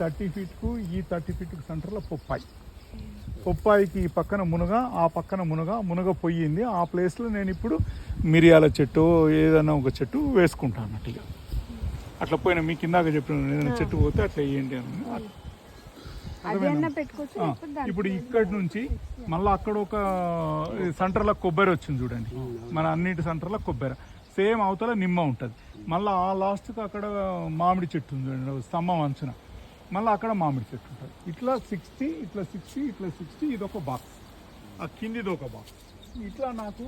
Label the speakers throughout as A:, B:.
A: Thirty ఫీట్కు ఈ thirty ఫీట్కు సెంటర్లో పొప్పాయి. పొప్పాయికి ఈ పక్కన మునగ ఆ పక్కన మునగ మునగ పొయ్యింది. ఆ ప్లేస్లో నేను ఇప్పుడు మిరియాల చెట్టు ఏదైనా ఒక చెట్టు వేసుకుంటాను అన్నట్టుగా అట్లా పోయిన మీకు ఇందాక చెప్పిన ఏదైనా చెట్టు పోతే అట్లా వేయండి అని. ఇప్పుడు ఇక్కడి నుంచి మళ్ళీ అక్కడ ఒక సెంటర్లో కొబ్బరి వచ్చింది చూడండి. మన అన్నిటి సెంటర్లో కొబ్బరి. సేమ్ అవతల నిమ్మ ఉంటుంది. మళ్ళీ ఆ లాస్ట్కి అక్కడ మామిడి చెట్టు ఉంది చూడండి స్తంభం అంచున. మళ్ళీ అక్కడ మామిడి చెట్టు ఉంటుంది. ఇట్లా సిక్స్టీ ఇట్లా సిక్స్టీ ఇట్లా సిక్స్టీ ఇది ఒక బాక్స్ ఆ కిందిది ఒక బాక్స్ ఇట్లా నాకు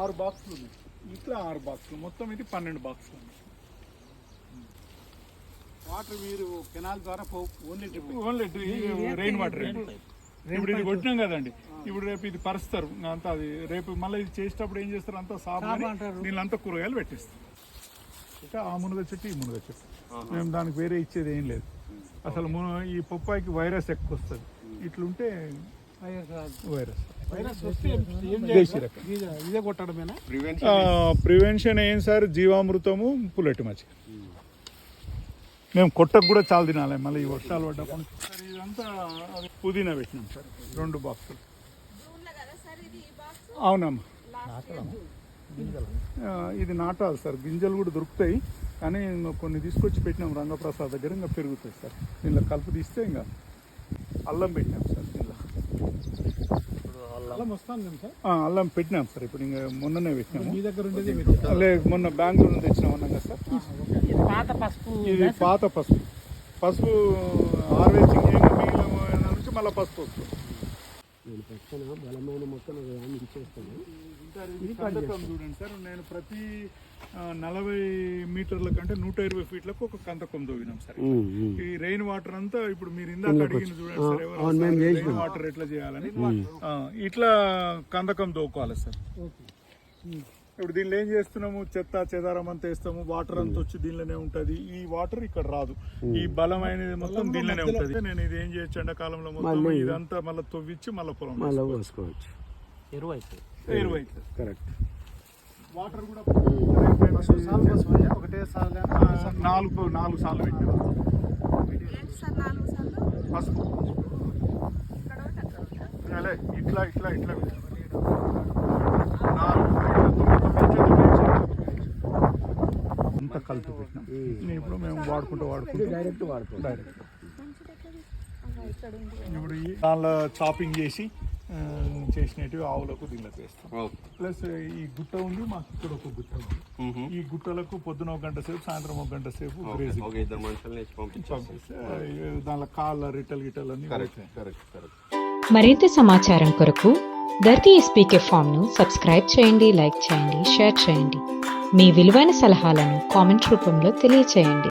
A: ఆరు బాక్సులు ఉన్నాయి. ఇట్లా ఆరు బాక్సులు మొత్తం ఇది పన్నెండు బాక్సులు ఉన్నాయి.
B: వాటర్ మీరు కెనాల్ ద్వారా only drip
A: only rain water ఇప్పుడు ఇది కొట్టినాం కదండి. ఇప్పుడు రేపు ఇది పరుస్తారు. అంతా అది రేపు మళ్ళీ ఇది చేసేటప్పుడు ఏం చేస్తారు? అంతా సాగు నీళ్ళంతా కూరగాయలు పెట్టేస్తారు. ఇంకా ఆ మునగ చెట్టు ఈ మునగ చెట్టు. మేము దానికి వేరే ఇచ్చేది ఏం లేదు. అసలు మున ఈ పప్పాయికి వైరస్ ఎక్కువ వస్తుంది ఇట్లుంటే వైరస్. ప్రివెన్షన్ ఏం సార్? జీవామృతము పుల్లటి మజ్జిగ. మేము కొట్టకు కూడా చాలా తినాలి. మళ్ళీ ఈ వర్షాలు పడ్డప్పుడు. సార్ ఇదంతా పుదీనా పెట్టినాం సార్. రెండు బాక్సులు. అవునమ్మా. ఇది నాటాలి సార్. గింజలు కూడా దొరుకుతాయి. కానీ ఇంకా కొన్ని తీసుకొచ్చి పెట్టినాం. రంగప్రసాద్ దగ్గర ఇంకా పెరుగుతాయి సార్. దీనిలో కలుపు తీస్తే ఇంకా అల్లం పెట్టినాం సార్ దీనిలో.
B: అలా వస్తాను సార్?
A: ఆ, అల్లం పెట్టినాం సార్. ఇప్పుడు ఇంకా మొన్ననే పెట్టినాము.
B: మీ దగ్గర ఉండేది మీరు
A: లే మొన్న బెంగళూరు నుంచి తెచ్చినాం అన్నాం కదా సార్.
B: పాత పసుపు
A: ఇది పాత పసుపు. పసుపు హార్వెస్టింగ్ చేయగా మిగిలిన నుంచి మళ్ళీ పసుపు వస్తుంది.
B: నేను పక్కన బలమైన మొక్కను ఇచ్చేస్తాను.
A: ఇది కందకం చూడండి సార్. నేను ప్రతి నలభై మీటర్ల కంటే నూట ఇరవై ఫీట్లకు ఒక కందకం తవ్వినాం సార్. ఈ రెయిన్ వాటర్ అంతా ఇప్పుడు మీరు ఇందాక అడిగిన చూడండి సార్ రెయిన్ వాటర్ ఎట్లా చేయాలని. ఇట్లా కందకం దోకోవాలి సార్. ఇప్పుడు దీనిలో ఏం చేస్తున్నాము? చెత్త చెదారం అంతా వేస్తాము. వాటర్ అంతా వచ్చి దీనిలోనే ఉంటది. ఈ వాటర్ ఇక్కడ రాదు. ఈ బలమైనది మొత్తం దీనిలోనే ఉంటది. నేను ఇది ఏం చేయొచ్చు? ఎండాకాలంలో మొత్తం ఇదంతా మళ్ళీ తవ్విచ్చి మళ్ళీ పొలం
C: మళ్ళీ పోసుకోవచ్చు.
B: ఎరువు అవుతుంది
A: ఎరువు అవుతుంది
C: కరెక్ట్.
A: వాటర్ కూడా నాలుగు నాలుగు సార్లు పసుపు. అలే, ఇట్లా ఇట్లా ఇట్లా. నాలుగు ఇట్లా తొమ్మిది, తొమ్మిది, తొమ్మిది. అంతా కలిపి పెట్టినాం ఇప్పుడు మేము వాడుకుంటూ వాడుకుంటూ
C: డైరెక్ట్ వాడుకోవచ్చు
A: డైరెక్ట్ ఇప్పుడు ఈ దానిలో చాపింగ్ చేసి చేసినట్టు ఆవులకు దీనిలోకి వేస్తాం. ప్లస్ ఈ గుట్ట ఉంది మాకు ఇక్కడ ఒక గుట్ట ఉంది. ఈ గుట్టలకు పొద్దున ఒక గంట సేపు సాయంత్రం ఒక గంట సేపు దానిలో కాళ్ళ రిటల్ గిటల్ అన్ని
D: మరింత సమాచారం కొరకు ధర్తీ ఎస్పీకే ఫామ్ను సబ్స్క్రైబ్ చేయండి లైక్ చేయండి షేర్ చేయండి. మీ విలువైన సలహాలను కామెంట్ రూపంలో తెలియచేయండి.